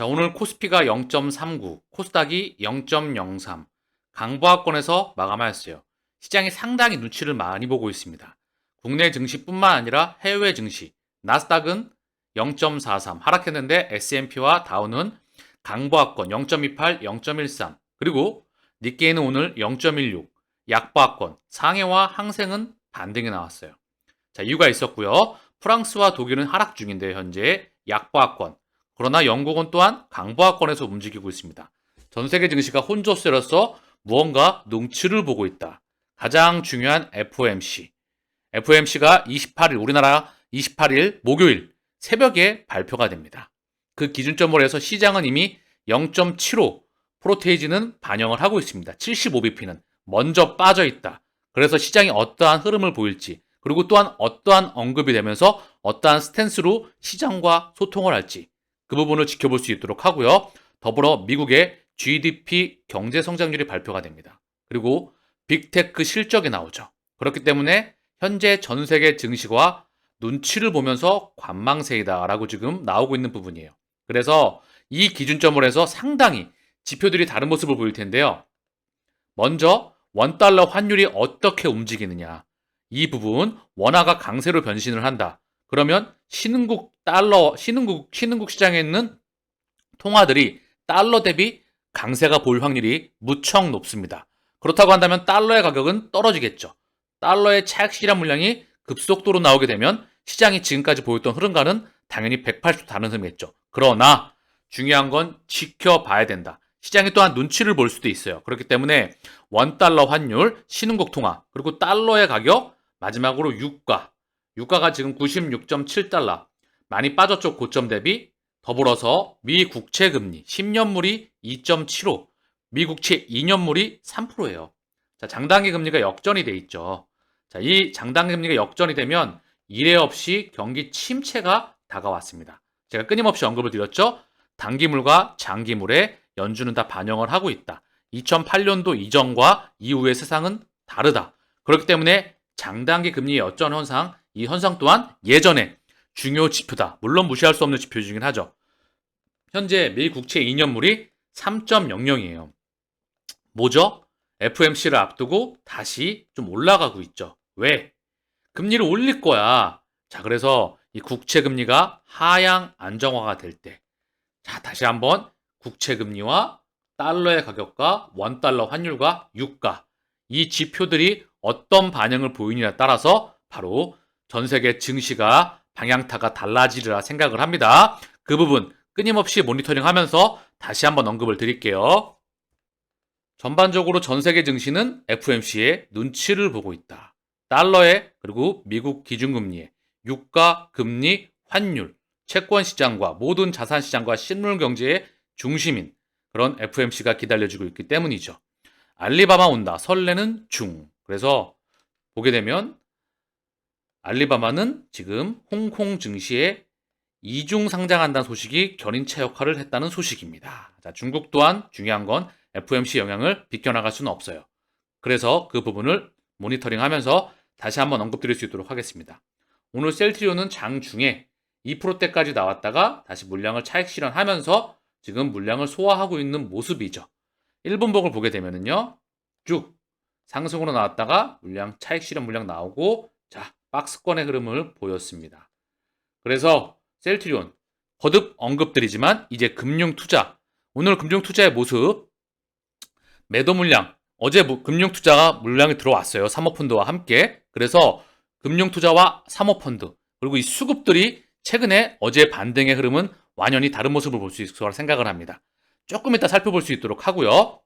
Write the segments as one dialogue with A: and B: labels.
A: 자, 오늘 코스피가 0.39, 코스닥이 0.03, 강보합권에서 마감하였어요. 시장이 상당히 눈치를 많이 보고 있습니다. 국내 증시뿐만 아니라 해외 증시, 나스닥은 0.43 하락했는데 S&P와 다우는 강보합권 0.28, 0.13, 그리고 니케이는 오늘 0.16, 약보합권, 상해와 항생은 반등이 나왔어요. 자, 이유가 있었고요. 프랑스와 독일은 하락 중인데 현재 약보합권, 그러나 영국은 또한 강보합권에서 움직이고 있습니다. 전 세계 증시가 혼조세로서 무언가 눈치를 보고 있다. 가장 중요한 FOMC. FOMC가 28일, 우리나라 28일 목요일 새벽에 발표가 됩니다. 그 기준점으로 해서 시장은 이미 0.75 프로테이지는 반영을 하고 있습니다. 75bp는 먼저 빠져 있다. 그래서 시장이 어떠한 흐름을 보일지, 그리고 또한 어떠한 언급이 되면서 어떠한 스탠스로 시장과 소통을 할지 그 부분을 지켜볼 수 있도록 하고요. 더불어 미국의 GDP 경제 성장률이 발표가 됩니다. 그리고 빅테크 실적이 나오죠. 그렇기 때문에 현재 전 세계 증시와 눈치를 보면서 관망세이다라고 지금 나오고 있는 부분이에요. 그래서 이 기준점을 해서 상당히 지표들이 다른 모습을 보일 텐데요. 먼저 원달러 환율이 어떻게 움직이느냐. 이 부분 원화가 강세로 변신을 한다. 그러면 신흥국 달러 신흥국 신흥국 시장에 있는 통화들이 달러 대비 강세가 보일 확률이 무척 높습니다. 그렇다고 한다면 달러의 가격은 떨어지겠죠. 달러의 실현 물량이 급속도로 나오게 되면 시장이 지금까지 보였던 흐름과는 당연히 180도 다른 흐름이겠죠. 그러나 중요한 건 지켜봐야 된다. 시장이 또한 눈치를 볼 수도 있어요. 그렇기 때문에 원달러 환율, 신흥국 통화, 그리고 달러의 가격, 마지막으로 유가. 유가가 지금 96.7달러. 많이 빠졌죠. 고점 대비. 더불어서 미 국채 금리 10년물이 2.75, 미 국채 2년물이 3%예요. 자, 장단기 금리가 역전이 돼 있죠. 자, 이 장단기 금리가 역전이 되면 이례 없이 경기 침체가 다가왔습니다. 제가 끊임없이 언급을 드렸죠. 단기물과 장기물에 연준은 다 반영을 하고 있다. 2008년도 이전과 이후의 세상은 다르다. 그렇기 때문에 장단기 금리 역전 현상, 이 현상 또한 예전에 중요 지표다. 물론 무시할 수 없는 지표 중긴 하죠. 현재 미 국채 2년물이 3.00이에요. 뭐죠? FMC를 앞두고 다시 좀 올라가고 있죠. 왜? 금리를 올릴 거야. 자, 그래서 이 국채 금리가 하향 안정화가 될 때. 자, 다시 한번 국채 금리와 달러의 가격과 원달러 환율과 유가 이 지표들이 어떤 반응을 보이느냐에 따라서 바로 전 세계 증시가 방향타가 달라지리라 생각을 합니다. 그 부분 끊임없이 모니터링 하면서 다시 한번 언급을 드릴게요. 전반적으로 전 세계 증시는 FMC의 눈치를 보고 있다. 달러에 그리고 미국 기준금리에 유가, 금리, 환율, 채권 시장과 모든 자산 시장과 실물 경제의 중심인 그런 FMC가 기다려지고 있기 때문이죠. 알리바마 온다. 설레는 중. 그래서 보게 되면 알리바마는 지금 홍콩 증시에 이중 상장한다는 소식이 견인차 역할을 했다는 소식입니다. 자, 중국 또한 중요한 건 FMC 영향을 비껴나갈 수는 없어요. 그래서 그 부분을 모니터링 하면서 다시 한번 언급드릴 수 있도록 하겠습니다. 오늘 셀트리온은 장중에 2%대까지 나왔다가 다시 물량을 차익 실현하면서 지금 물량을 소화하고 있는 모습이죠. 1분봉을 보게 되면은요. 쭉 상승으로 나왔다가 물량 차익 실현 물량 나오고 자, 박스권의 흐름을 보였습니다. 그래서 셀트리온 거듭 언급드리지만 이제 금융 투자 오늘 금융 투자의 모습 매도 물량 어제 금융 투자가 물량이 들어왔어요. 사모펀드와 함께. 그래서 금융 투자와 사모펀드 그리고 이 수급들이 최근에 어제 반등의 흐름은 완연히 다른 모습을 볼 수 있을 거라 생각을 합니다. 조금 이따 살펴볼 수 있도록 하고요.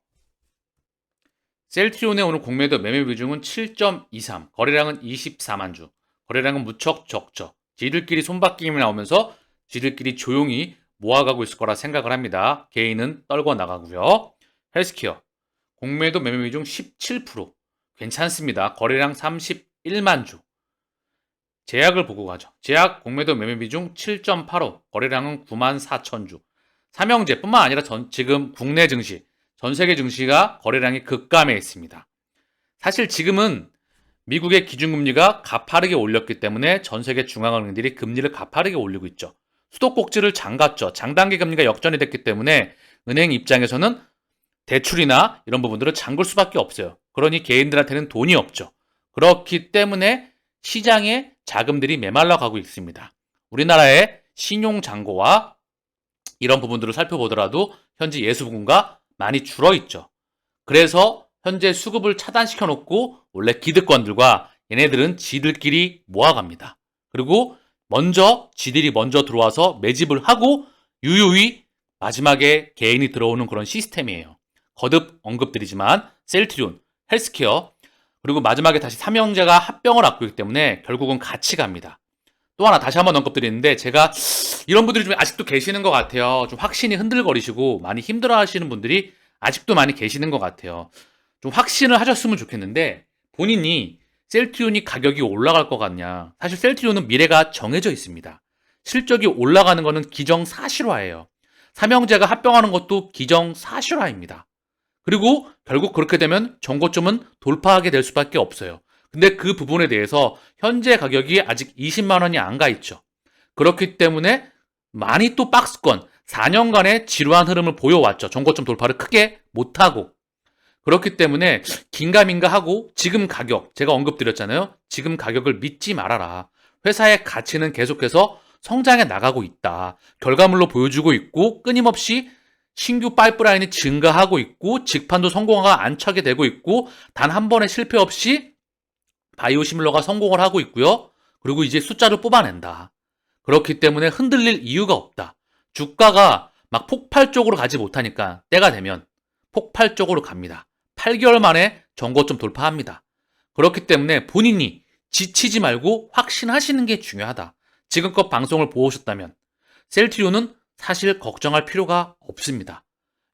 A: 셀트리온의 오늘 공매도 매매 비중은 7.23, 거래량은 24만 주. 거래량은 무척 적죠. 지들끼리 손바뀜이 나오면서 지들끼리 조용히 모아가고 있을 거라 생각을 합니다. 개인은 떨궈 나가고요. 헬스케어 공매도 매매 비중 17%. 괜찮습니다. 거래량 31만 주. 제약을 보고 가죠. 제약 공매도 매매 비중 7.85, 거래량은 9만 4천 주. 삼형제뿐만 아니라 전, 지금 국내 증시, 전 세계 증시가 거래량이 급감해 있습니다. 사실 지금은 미국의 기준금리가 가파르게 올렸기 때문에 전 세계 중앙은행들이 금리를 가파르게 올리고 있죠. 수도꼭지를 잠갔죠. 장단기 금리가 역전이 됐기 때문에 은행 입장에서는 대출이나 이런 부분들을 잠글 수밖에 없어요. 그러니 개인들한테는 돈이 없죠. 그렇기 때문에 시장에 자금들이 메말라 가고 있습니다. 우리나라의 신용 잔고와 이런 부분들을 살펴보더라도 현재 예수부금과 많이 줄어 있죠. 그래서 현재 수급을 차단시켜 놓고 원래 기득권들과 얘네들은 지들끼리 모아갑니다. 그리고 먼저 지들이 먼저 들어와서 매집을 하고 유유히 마지막에 개인이 들어오는 그런 시스템이에요. 거듭 언급드리지만 셀트리온, 헬스케어 그리고 마지막에 다시 삼형제가 합병을 앞두기 때문에 결국은 같이 갑니다. 또 하나 다시 한번 언급드리는데 제가 이런 분들이 좀 아직도 계시는 것 같아요. 좀 확신이 흔들거리시고 많이 힘들어하시는 분들이 아직도 많이 계시는 것 같아요. 좀 확신을 하셨으면 좋겠는데 본인이 셀트리온이 가격이 올라갈 것 같냐? 사실 셀트리온은 미래가 정해져 있습니다. 실적이 올라가는 것은 기정사실화예요. 삼형제가 합병하는 것도 기정사실화입니다. 그리고 결국 그렇게 되면 정고점은 돌파하게 될 수밖에 없어요. 근데 그 부분에 대해서 현재 가격이 아직 20만 원이 안 가 있죠. 그렇기 때문에 많이 또 박스권 4년간의 지루한 흐름을 보여왔죠. 정고점 돌파를 크게 못하고. 그렇기 때문에 긴가민가 하고 지금 가격 제가 언급드렸잖아요. 지금 가격을 믿지 말아라. 회사의 가치는 계속해서 성장해 나가고 있다. 결과물로 보여주고 있고 끊임없이 신규 파이프라인이 증가하고 있고 직판도 성공화가 안착이 되고 있고 단 한 번의 실패 없이 바이오시밀러가 성공을 하고 있고요. 그리고 이제 숫자를 뽑아낸다. 그렇기 때문에 흔들릴 이유가 없다. 주가가 막 폭발 쪽으로 가지 못하니까 때가 되면 폭발 쪽으로 갑니다. 8개월 만에 정고점 돌파합니다. 그렇기 때문에 본인이 지치지 말고 확신하시는 게 중요하다. 지금껏 방송을 보셨다면 셀트리온은 사실 걱정할 필요가 없습니다.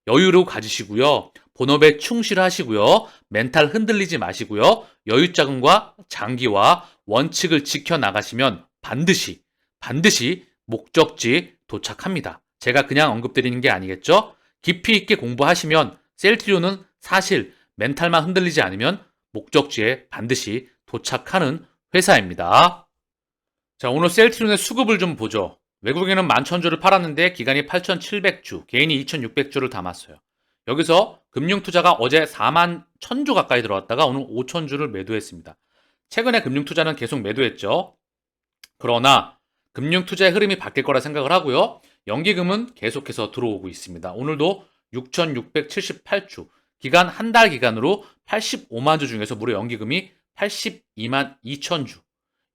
A: 여유로 가지시고요. 본업에 충실하시고요. 멘탈 흔들리지 마시고요. 여유 자금과 장기와 원칙을 지켜 나가시면 반드시 반드시 목적지 도착합니다. 제가 그냥 언급드리는 게 아니겠죠? 깊이 있게 공부하시면 셀트리온은 사실 멘탈만 흔들리지 않으면 목적지에 반드시 도착하는 회사입니다. 자, 오늘 셀트리온의 수급을 좀 보죠. 외국인은 11,000주를 팔았는데 기간이 8,700주, 개인이 2,600주를 담았어요. 여기서 금융투자가 어제 4만 1,000주 가까이 들어왔다가 오늘 5,000주를 매도했습니다. 최근에 금융투자는 계속 매도했죠. 그러나 금융투자의 흐름이 바뀔 거라 생각을 하고요. 연기금은 계속해서 들어오고 있습니다. 오늘도 6,678주, 기간 한 달 기간으로 85만 주 중에서 무려 연기금이 82만 2천 주.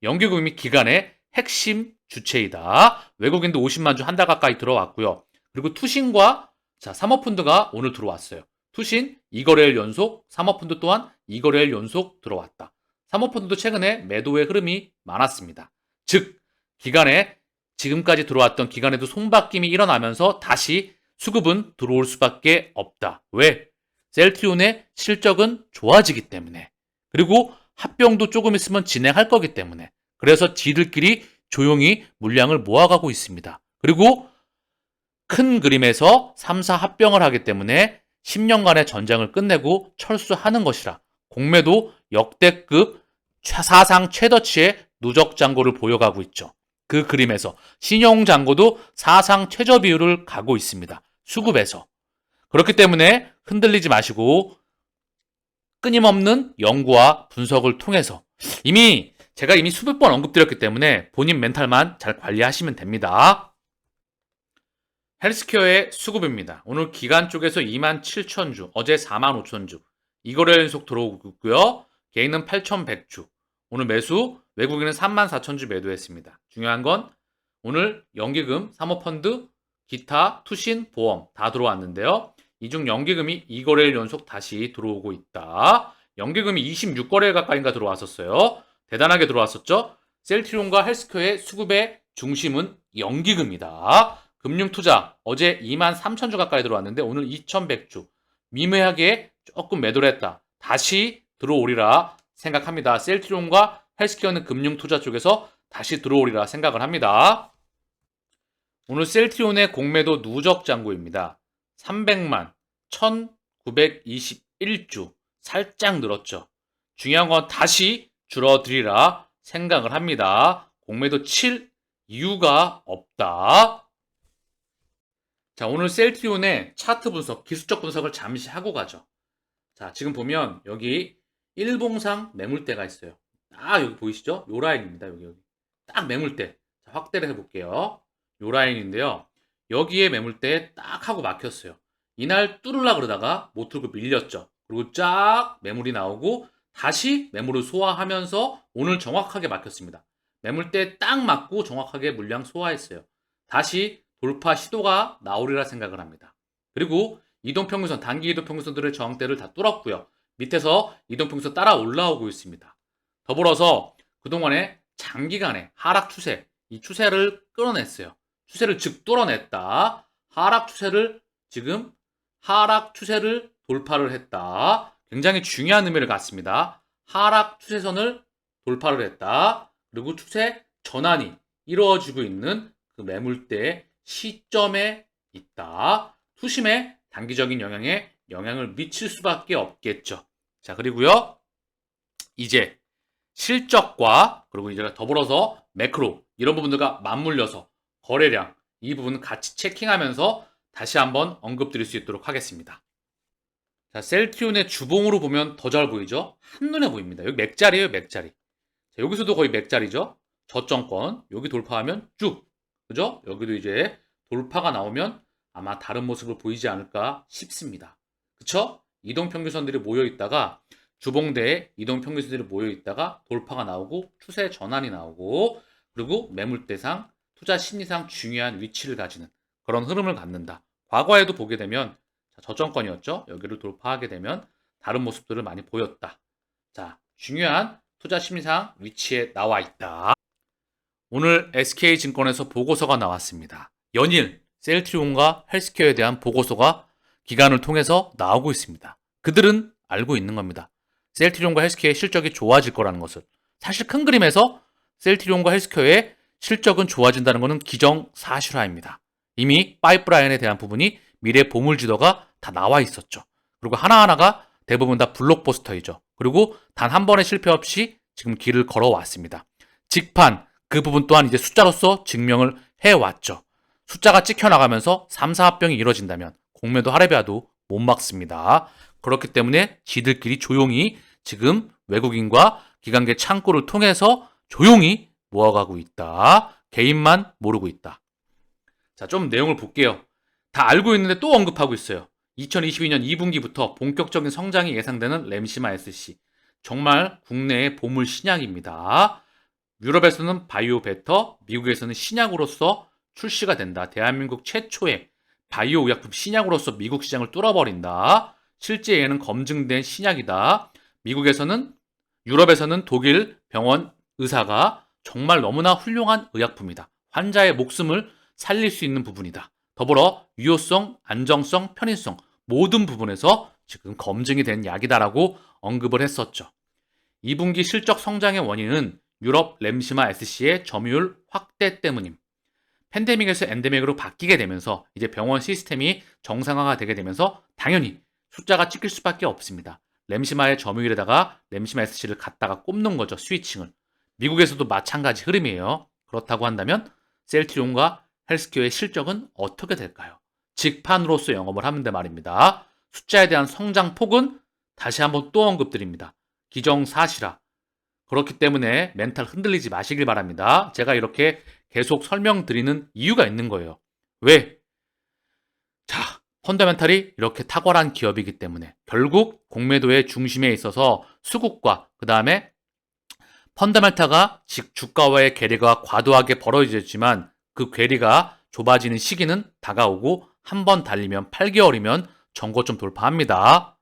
A: 연기금이 기간의 핵심 주체이다. 외국인도 50만 주 한 달 가까이 들어왔고요. 그리고 투신과 자, 사모펀드가 오늘 들어왔어요. 투신 2거래일 연속, 사모펀드 또한 2거래일 연속 들어왔다. 사모펀드도 최근에 매도의 흐름이 많았습니다. 즉, 기간에 지금까지 들어왔던 기간에도 손바뀜이 일어나면서 다시 수급은 들어올 수밖에 없다. 왜? 셀트리온의 실적은 좋아지기 때문에. 그리고 합병도 조금 있으면 진행할 거기 때문에. 그래서 지들끼리 조용히 물량을 모아가고 있습니다. 그리고 큰 그림에서 3사 합병을 하기 때문에 10년간의 전쟁을 끝내고 철수하는 것이라 공매도 역대급 사상 최저치의 누적 잔고를 보여가고 있죠. 그 그림에서 신용 잔고도 사상 최저 비율을 가고 있습니다. 수급에서. 그렇기 때문에 흔들리지 마시고 끊임없는 연구와 분석을 통해서 이미 제가 이미 수백 번 언급드렸기 때문에 본인 멘탈만 잘 관리하시면 됩니다. 헬스케어의 수급입니다. 오늘 기간 쪽에서 2만 7천 주, 어제 4만 5천 주. 이거래 연속 들어오고 있고요. 개인은 8,100주. 오늘 매수, 외국인은 3만 4천 주 매도했습니다. 중요한 건 오늘 연기금, 사모펀드, 기타, 투신, 보험 다 들어왔는데요. 이 중 연기금이 2거래일 연속 다시 들어오고 있다. 연기금이 26거래 가까이인가 들어왔었어요. 대단하게 들어왔었죠. 셀트리온과 헬스케어의 수급의 중심은 연기금이다. 금융투자 어제 2만 3천 주 가까이 들어왔는데 오늘 2,100주 미묘하게 조금 매도를 했다. 다시 들어오리라 생각합니다. 셀트리온과 헬스케어는 금융투자 쪽에서 다시 들어오리라 생각을 합니다. 오늘 셀트리온의 공매도 누적 잔고입니다. 300만 1921주 살짝 늘었죠. 중요한 건 다시 줄어들이라 생각을 합니다. 공매도 7 이유가 없다. 자, 오늘 셀트리온의 차트 분석, 기술적 분석을 잠시 하고 가죠. 자, 지금 보면 여기 일봉상 매물대가 있어요. 딱 여기 보이시죠? 요 라인입니다. 여기 여기. 딱 매물대. 자, 확대를 해볼게요. 요 라인인데요. 여기에 매물대 딱 하고 막혔어요. 이날 뚫으려 그러다가 못 뚫고 밀렸죠. 그리고 쫙 매물이 나오고 다시 매물을 소화하면서 오늘 정확하게 막혔습니다. 매물대 딱 맞고 정확하게 물량 소화했어요. 다시 돌파 시도가 나오리라 생각을 합니다. 그리고 이동평균선, 단기 이동평균선들의 저항대를 다 뚫었고요. 밑에서 이동평균선 따라 올라오고 있습니다. 더불어서 그동안에 장기간의 하락 추세, 이 추세를 끌어냈어요. 추세를 즉 뚫어냈다. 하락 추세를 지금 하락 추세를 돌파를 했다. 굉장히 중요한 의미를 갖습니다. 하락 추세선을 돌파를 했다. 그리고 추세 전환이 이루어지고 있는 그 매물대 시점에 있다. 투심에 단기적인 영향에 영향을 미칠 수밖에 없겠죠. 자, 그리고요. 이제 실적과 그리고 이제 더불어서 매크로 이런 부분들과 맞물려서 거래량 이 부분은 같이 체킹하면서 다시 한번 언급드릴 수 있도록 하겠습니다. 자, 셀티온의 주봉으로 보면 더 잘 보이죠? 한눈에 보입니다. 여기 맥자리예요, 맥자리. 자, 여기서도 거의 맥자리죠? 저점권. 여기 돌파하면 쭉. 그죠? 여기도 이제 돌파가 나오면 아마 다른 모습을 보이지 않을까 싶습니다. 그쵸? 이동평균선들이 모여 있다가 주봉대에 이동평균선들이 모여 있다가 돌파가 나오고 추세 전환이 나오고 그리고 매물대상 투자 심리상 중요한 위치를 가지는 그런 흐름을 갖는다. 과거에도 보게 되면 자, 저점권이었죠. 여기를 돌파하게 되면 다른 모습들을 많이 보였다. 자, 중요한 투자 심리상 위치에 나와 있다. 오늘 SK증권에서 보고서가 나왔습니다. 연일 셀트리온과 헬스케어에 대한 보고서가 기관을 통해서 나오고 있습니다. 그들은 알고 있는 겁니다. 셀트리온과 헬스케어의 실적이 좋아질 거라는 것을. 사실 큰 그림에서 셀트리온과 헬스케어의 실적은 좋아진다는 것은 기정사실화입니다. 이미 파이프라인에 대한 부분이 미래 보물지도가 다 나와 있었죠. 그리고 하나하나가 대부분 다 블록버스터이죠. 그리고 단 한 번의 실패 없이 지금 길을 걸어왔습니다. 직판 그 부분 또한 이제 숫자로서 증명을 해왔죠. 숫자가 찍혀나가면서 3, 4합병이 이루어진다면 공매도 하레비아도 못 막습니다. 그렇기 때문에 지들끼리 조용히 지금 외국인과 기관계 창구를 통해서 조용히 모아가고 있다. 개인만 모르고 있다. 자, 좀 내용을 볼게요. 다 알고 있는데 또 언급하고 있어요. 2022년 2분기부터 본격적인 성장이 예상되는 램시마 SC. 정말 국내의 보물 신약입니다. 유럽에서는 바이오 베터, 미국에서는 신약으로서 출시가 된다. 대한민국 최초의 바이오 의약품 신약으로서 미국 시장을 뚫어버린다. 실제 얘는 검증된 신약이다. 미국에서는 유럽에서는 독일 병원 의사가 정말 너무나 훌륭한 의약품이다. 환자의 목숨을 살릴 수 있는 부분이다. 더불어 유효성, 안정성, 편의성 모든 부분에서 지금 검증이 된 약이다라고 언급을 했었죠. 2분기 실적 성장의 원인은 유럽 램시마 SC의 점유율 확대 때문임. 팬데믹에서 엔데믹으로 바뀌게 되면서 이제 병원 시스템이 정상화가 되게 되면서 당연히 숫자가 찍힐 수밖에 없습니다. 램시마의 점유율에다가 램시마 SC를 갖다가 꼽는 거죠. 스위칭을. 미국에서도 마찬가지 흐름이에요. 그렇다고 한다면 셀트리온과 헬스케어의 실적은 어떻게 될까요? 직판으로서 영업을 하는데 말입니다. 숫자에 대한 성장 폭은 다시 한번 또 언급드립니다. 기정사실화. 그렇기 때문에 멘탈 흔들리지 마시길 바랍니다. 제가 이렇게 계속 설명드리는 이유가 있는 거예요. 왜? 자, 펀더멘탈이 이렇게 탁월한 기업이기 때문에 결국 공매도의 중심에 있어서 수급과 그 다음에 펀더멘탈가 즉 주가와의 괴리가 과도하게 벌어졌지만 그 괴리가 좁아지는 시기는 다가오고 한 번 달리면 8개월이면 정고점 돌파합니다.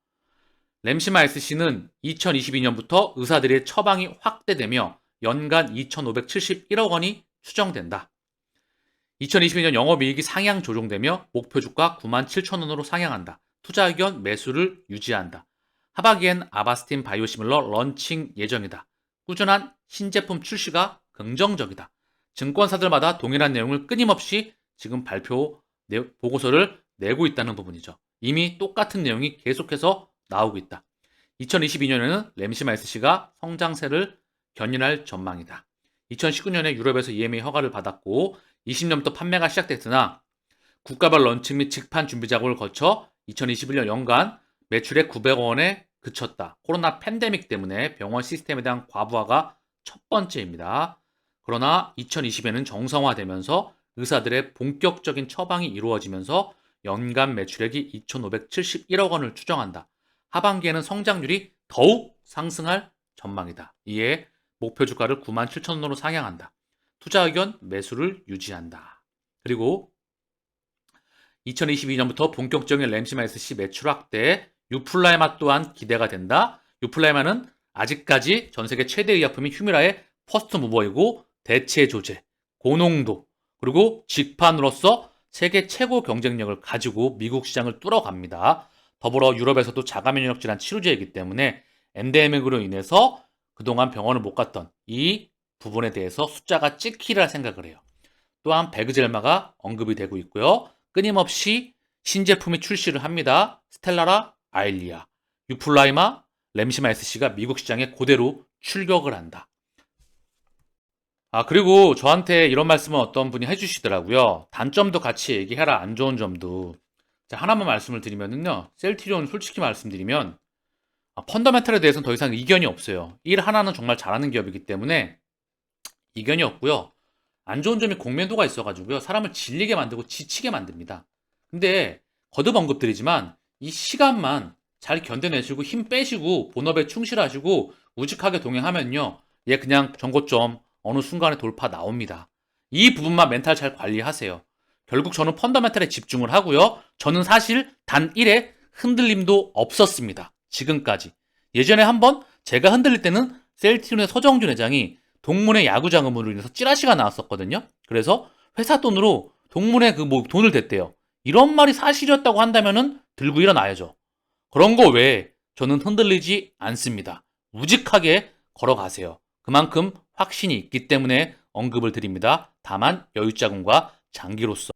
A: 램시마 SC는 2022년부터 의사들의 처방이 확대되며 연간 2,571억 원이 추정된다. 2022년 영업이익이 상향 조정되며 목표 주가 9만 7천 원으로 상향한다. 투자 의견 매수를 유지한다. 하반기엔 아바스틴 바이오시밀러 런칭 예정이다. 꾸준한 신제품 출시가 긍정적이다. 증권사들마다 동일한 내용을 끊임없이 지금 발표 보고서를 내고 있다는 부분이죠. 이미 똑같은 내용이 계속해서 나오고 있다. 2022년에는 램시마 SC가 성장세를 견인할 전망이다. 2019년에 유럽에서 EMA 허가를 받았고 20년부터 판매가 시작됐으나 국가별 런칭 및 직판 준비 작업을 거쳐 2021년 연간 매출액 900억 원에 그쳤다. 코로나 팬데믹 때문에 병원 시스템에 대한 과부하가 첫 번째입니다. 그러나 2020에는 정상화되면서 의사들의 본격적인 처방이 이루어지면서 연간 매출액이 2,571억 원을 추정한다. 하반기에는 성장률이 더욱 상승할 전망이다. 이에 목표 주가를 9만 7천 원으로 상향한다. 투자 의견 매수를 유지한다. 그리고 2022년부터 본격적인 램시마이스 매출 확대, 유플라이마 또한 기대가 된다. 유플라이마는 아직까지 전 세계 최대 의약품인 휴미라의 퍼스트 무버이고 대체 조제, 고농도, 그리고 직판으로서 세계 최고 경쟁력을 가지고 미국 시장을 뚫어갑니다. 더불어 유럽에서도 자가 면역 질환 치료제이기 때문에 엔데믹으로 인해서 그동안 병원을 못 갔던 이 부분에 대해서 숫자가 찍히라 생각을 해요. 또한 베그젤마가 언급이 되고 있고요. 끊임없이 신제품이 출시를 합니다. 스텔라라, 아일리아, 유플라이마, 램시마 SC가 미국 시장에 그대로 출격을 한다. 아, 그리고 저한테 이런 말씀을 어떤 분이 해주시더라고요. 단점도 같이 얘기해라, 안 좋은 점도. 자, 하나만 말씀을 드리면은요. 셀티리온 솔직히 말씀드리면, 아, 펀더멘탈에 대해서는 더 이상 이견이 없어요. 일 하나는 정말 잘하는 기업이기 때문에 이견이 없고요. 안 좋은 점이 공면도가 있어가지고요. 사람을 질리게 만들고 지치게 만듭니다. 근데 거듭 언급드리지만 이 시간만 잘 견뎌내시고 힘 빼시고 본업에 충실하시고 우직하게 동행하면요. 얘 그냥 전고점 어느 순간에 돌파 나옵니다. 이 부분만 멘탈 잘 관리하세요. 결국 저는 펀더멘탈에 집중을 하고요. 저는 사실 단 1에 흔들림도 없었습니다. 지금까지. 예전에 한번 제가 흔들릴 때는 셀티론의 서정준 회장이 동문회 야구 자금으로 인해서 찌라시가 나왔었거든요. 그래서 회사 돈으로 동문회 그뭐 돈을 댔대요. 이런 말이 사실이었다고 한다면은 들고 일어나야죠. 그런 거 외에 저는 흔들리지 않습니다. 우직하게 걸어가세요. 그만큼 확신이 있기 때문에 언급을 드립니다. 다만 여유자금과 장기로서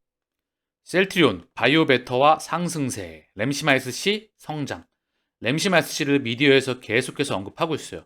A: 셀트리온, 바이오베터와 상승세, 램시마이스C 성장. 램시마이스C를 미디어에서 계속해서 언급하고 있어요.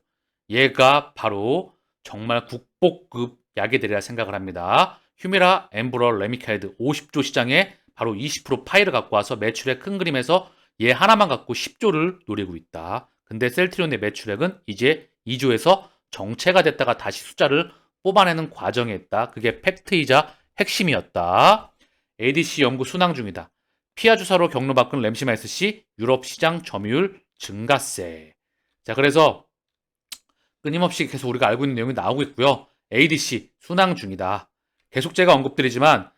A: 얘가 바로 정말 국보급 약이 되리라 생각을 합니다. 휴미라, 엠브럴, 레미카이드 50조 시장에 바로 20% 파이를 갖고 와서 매출의 큰 그림에서 얘 하나만 갖고 10조를 노리고 있다. 근데 셀트리온의 매출액은 이제 2조에서 정체가 됐다가 다시 숫자를 뽑아내는 과정에 있다. 그게 팩트이자 핵심이었다. ADC 연구 순항 중이다. 피아 주사로 경로 바꾼 램시마이스 씨 유럽 시장 점유율 증가세. 자, 그래서 끊임없이 계속 우리가 알고 있는 내용이 나오고 있고요. ADC 순항 중이다. 계속 제가 언급드리지만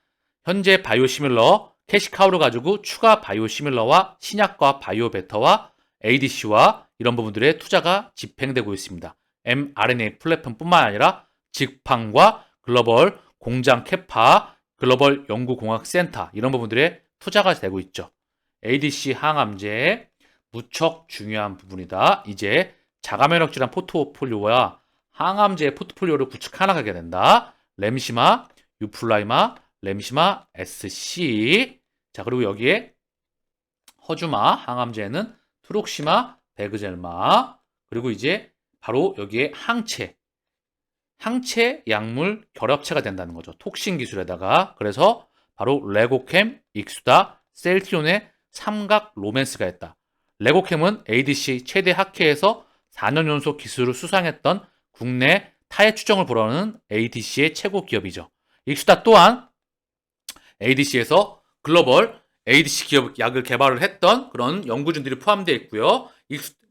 A: 현재 바이오 시밀러 캐시카우를 가지고 추가 바이오 시밀러와 신약과 바이오 베터와 ADC와 이런 부분들의 투자가 집행되고 있습니다. mRNA 플랫폼뿐만 아니라 직판과 글로벌 공장 캐파, 글로벌 연구공학센터 이런 부분들에 투자가 되고 있죠. ADC 항암제 무척 중요한 부분이다. 이제 자가면역 질환 포트폴리오와 항암제 포트폴리오를 구축해 나가게 된다. 램시마, 유플라이마, 램시마, SC. 자, 그리고 여기에 허주마 항암제는 트록시마, 베그젤마. 그리고 이제 바로 여기에 항체. 항체 약물 결합체가 된다는 거죠. 톡신 기술에다가. 그래서 바로 레고캠, 익수다, 셀티온의 삼각 로맨스가 있다. 레고캠은 ADC 최대 학회에서 4년 연속 기술을 수상했던 국내 타의 추정을 보러는 ADC의 최고 기업이죠. 익수다 또한 ADC에서 글로벌 ADC 기업 약을 개발을 했던 그런 연구진들이 포함되어 있고요.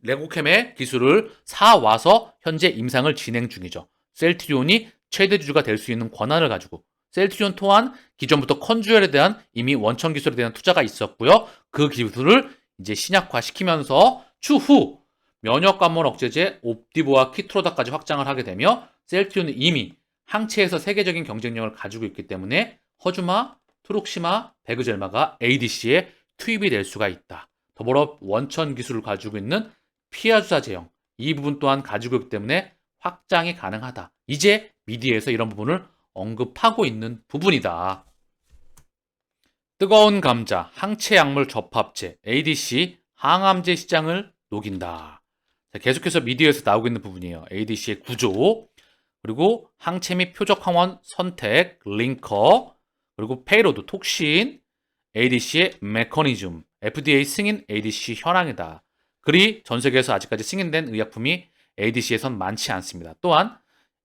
A: 레고캠의 기술을 사와서 현재 임상을 진행 중이죠. 셀트리온이 최대 주주가 될 수 있는 권한을 가지고 셀트리온 또한 기존부터 컨주얼에 대한 이미 원천 기술에 대한 투자가 있었고요. 그 기술을 이제 신약화 시키면서 추후 면역 감염 억제제 옵디보와 키트로다까지 확장을 하게 되며 셀트리온은 이미 항체에서 세계적인 경쟁력을 가지고 있기 때문에 허주마, 트록시마, 베그젤마가 ADC에 투입이 될 수가 있다. 더불어 원천 기술을 가지고 있는 피아주사 제형 이 부분 또한 가지고 있기 때문에 확장이 가능하다. 이제 미디에서 이런 부분을 언급하고 있는 부분이다. 뜨거운 감자, 항체 약물 접합체, ADC, 항암제 시장을 녹인다. 자, 계속해서 미디어에서 나오고 있는 부분이에요. ADC의 구조. 그리고 항체 및 표적 항원 선택, 링커, 그리고 페이로드 톡신, ADC의 메커니즘, FDA 승인 ADC 현황이다. 그리 전 세계에서 아직까지 승인된 의약품이 ADC에선 많지 않습니다. 또한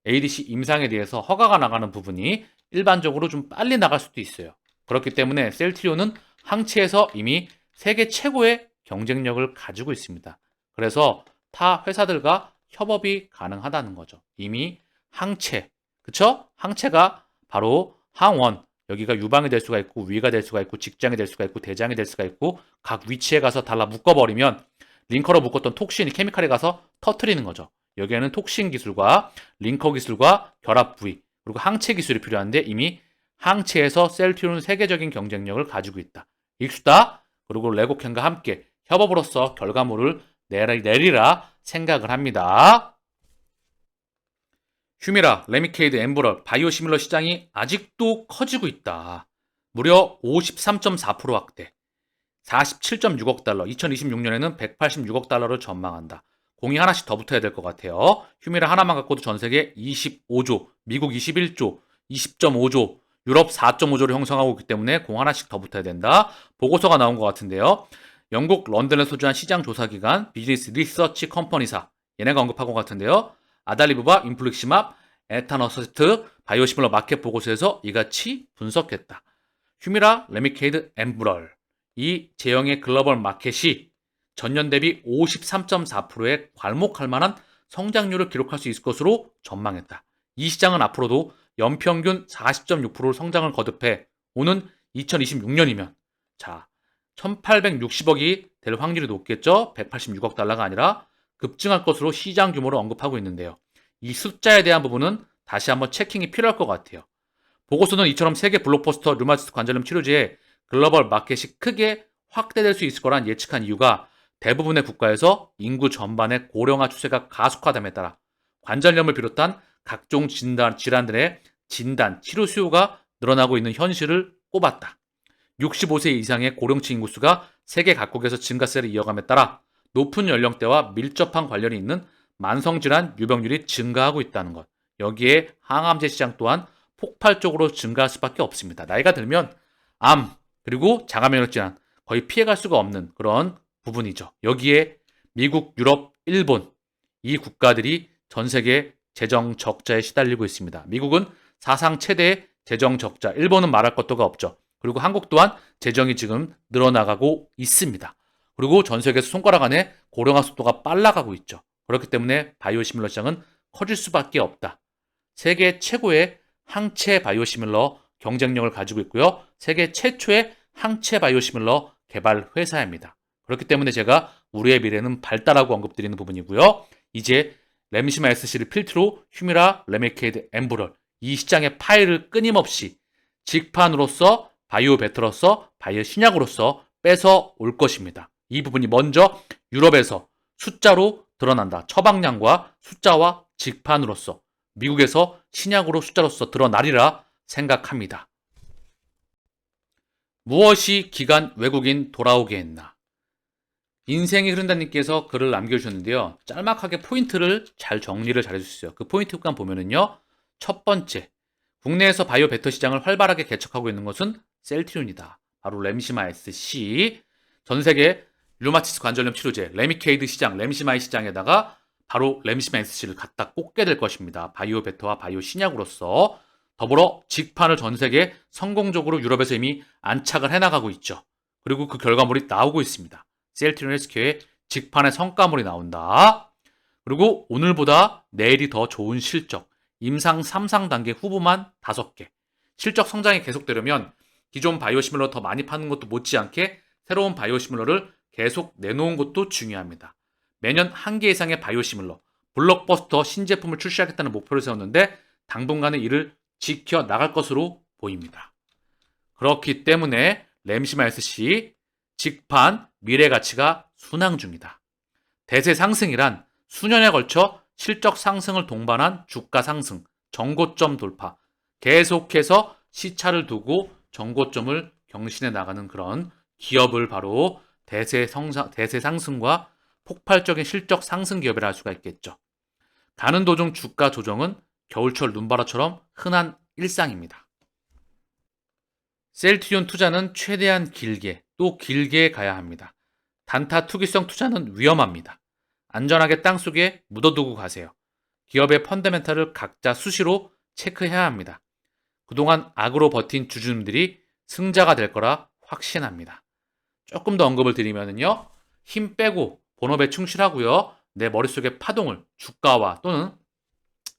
A: ADC 임상에 대해서 허가가 나가는 부분이 일반적으로 좀 빨리 나갈 수도 있어요. 그렇기 때문에 셀트리온은 항체에서 이미 세계 최고의 경쟁력을 가지고 있습니다. 그래서 타 회사들과 협업이 가능하다는 거죠. 이미 항체, 그쵸? 항체가 바로 항원, 여기가 유방이 될 수가 있고 위가 될 수가 있고 직장이 될 수가 있고 대장이 될 수가 있고 각 위치에 가서 달라 묶어버리면 링커로 묶었던 톡신이 케미칼에 가서 터트리는 거죠. 여기에는 톡신 기술과 링커 기술과 결합 부위 그리고 항체 기술이 필요한데 이미 항체에서 셀트리온은 세계적인 경쟁력을 가지고 있다. 익수다 그리고 레고캔과 함께 협업으로서 결과물을 내리, 내리라 생각을 합니다. 휴미라, 레미케이드, 엠브럴, 바이오 시밀러 시장이 아직도 커지고 있다. 무려 53.4% 확대. 47.6억 달러, 2026년에는 186억 달러를 전망한다. 공이 하나씩 더 붙어야 될 것 같아요. 휴미라 하나만 갖고도 전 세계 25조, 미국 21조, 20.5조, 유럽 4.5조를 형성하고 있기 때문에 공 하나씩 더 붙어야 된다. 보고서가 나온 것 같은데요. 영국 런던에 소주한 시장 조사 기관 비즈니스 리서치 컴퍼니사 얘네가 언급한 것 같은데요. 아달리브바, 인플릭시맙, 에타너서스트, 바이오시밀러 마켓 보고서에서 이같이 분석했다. 휴미라, 레미케이드, 엠브럴 이 제형의 글로벌 마켓이 전년 대비 53.4%의 괄목할 만한 성장률을 기록할 수 있을 것으로 전망했다. 이 시장은 앞으로도 연평균 40.6%를 성장을 거듭해 오는 2026년이면 자 1860억이 될 확률이 높겠죠. 186억 달러가 아니라 급증할 것으로 시장 규모를 언급하고 있는데요. 이 숫자에 대한 부분은 다시 한번 체킹이 필요할 것 같아요. 보고서는 이처럼 세계 블록버스터 류마티스 관절염 치료제의 글로벌 마켓이 크게 확대될 수 있을 거란 예측한 이유가 대부분의 국가에서 인구 전반의 고령화 추세가 가속화됨에 따라 관절염을 비롯한 각종 진단, 질환들의 진단, 치료 수요가 늘어나고 있는 현실을 꼽았다. 65세 이상의 고령층 인구수가 세계 각국에서 증가세를 이어감에 따라 높은 연령대와 밀접한 관련이 있는 만성질환 유병률이 증가하고 있다는 것. 여기에 항암제 시장 또한 폭발적으로 증가할 수밖에 없습니다. 나이가 들면 암 그리고 장암면역 질환 거의 피해갈 수가 없는 그런 부분이죠. 여기에 미국, 유럽, 일본 이 국가들이 전 세계 재정 적자에 시달리고 있습니다. 미국은 사상 최대의 재정 적자, 일본은 말할 것도가 없죠. 그리고 한국 또한 재정이 지금 늘어나가고 있습니다. 그리고 전 세계에서 손가락 안에 고령화 속도가 빨라가고 있죠. 그렇기 때문에 바이오 시밀러 시장은 커질 수밖에 없다. 세계 최고의 항체 바이오 시밀러 경쟁력을 가지고 있고요. 세계 최초의 항체 바이오시밀러 개발 회사입니다. 그렇기 때문에 제가 우리의 미래는 발달하고 언급드리는 부분이고요. 이제 램시마 SC를 필두로 휴미라, 레메케이드, 엠브럴 이 시장의 파일을 끊임없이 직판으로서 바이오 베터로서 바이오 신약으로서 뺏어 올 것입니다. 이 부분이 먼저 유럽에서 숫자로 드러난다. 처방량과 숫자와 직판으로서 미국에서 신약으로 숫자로서 드러나리라 생각합니다. 무엇이 기간 외국인 돌아오게 했나? 인생이 흐른다님께서 글을 남겨주셨는데요. 짤막하게 포인트를 잘 정리를 잘 해주셨어요. 그 포인트만 보면은요. 첫 번째, 국내에서 바이오 베터 시장을 활발하게 개척하고 있는 것은 셀트리온이다. 바로 램시마 SC. 전 세계 류마티스 관절염 치료제 레미케이드 시장, 램시마이 시장에다가 바로 램시마 SC를 갖다 꽂게 될 것입니다. 바이오 베터와 바이오 신약으로서 더불어 직판을 전 세계 성공적으로 유럽에서 이미 안착을 해나가고 있죠. 그리고 그 결과물이 나오고 있습니다. 셀트리온 헬스케어의 직판의 성과물이 나온다. 그리고 오늘보다 내일이 더 좋은 실적, 임상 3상 단계 후보만 5개. 실적 성장이 계속되려면 기존 바이오시밀러 더 많이 파는 것도 못지않게 새로운 바이오시밀러를 계속 내놓은 것도 중요합니다. 매년 한 개 이상의 바이오시밀러, 블록버스터 신제품을 출시하겠다는 목표를 세웠는데 당분간은 이를 지켜 나갈 것으로 보입니다. 그렇기 때문에 램시마 SC 직판 미래 가치가 순항 중이다. 대세 상승이란 수년에 걸쳐 실적 상승을 동반한 주가 상승, 정고점 돌파, 계속해서 시차를 두고 정고점을 경신해 나가는 그런 기업을 바로 대세 성장, 대세 상승과 폭발적인 실적 상승 기업이라 할 수가 있겠죠. 가는 도중 주가 조정은 겨울철 눈바라처럼 흔한 일상입니다. 셀트리온 투자는 최대한 길게 또 길게 가야 합니다. 단타 투기성 투자는 위험합니다. 안전하게 땅속에 묻어두고 가세요. 기업의 펀더멘탈을 각자 수시로 체크해야 합니다. 그동안 악으로 버틴 주주님들이 승자가 될 거라 확신합니다. 조금 더 언급을 드리면요. 힘 빼고 본업에 충실하고요. 내 머릿속의 파동을 주가와 또는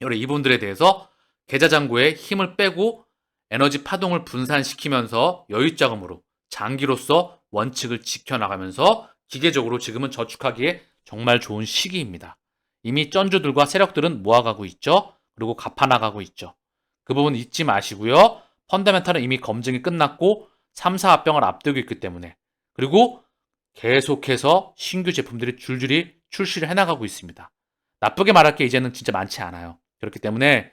A: 여러 이분들에 대해서 계좌장구에 힘을 빼고 에너지 파동을 분산시키면서 여유 자금으로 장기로서 원칙을 지켜나가면서 기계적으로 지금은 저축하기에 정말 좋은 시기입니다. 이미 쩐주들과 세력들은 모아가고 있죠. 그리고 갚아나가고 있죠. 그 부분 잊지 마시고요. 펀더멘탈은 이미 검증이 끝났고 3사 합병을 앞두고 있기 때문에 그리고 계속해서 신규 제품들이 줄줄이 출시를 해나가고 있습니다. 나쁘게 말할 게 이제는 진짜 많지 않아요. 그렇기 때문에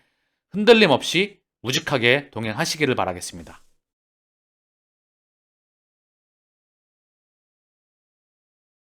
A: 흔들림 없이 우직하게 동행하시기를 바라겠습니다.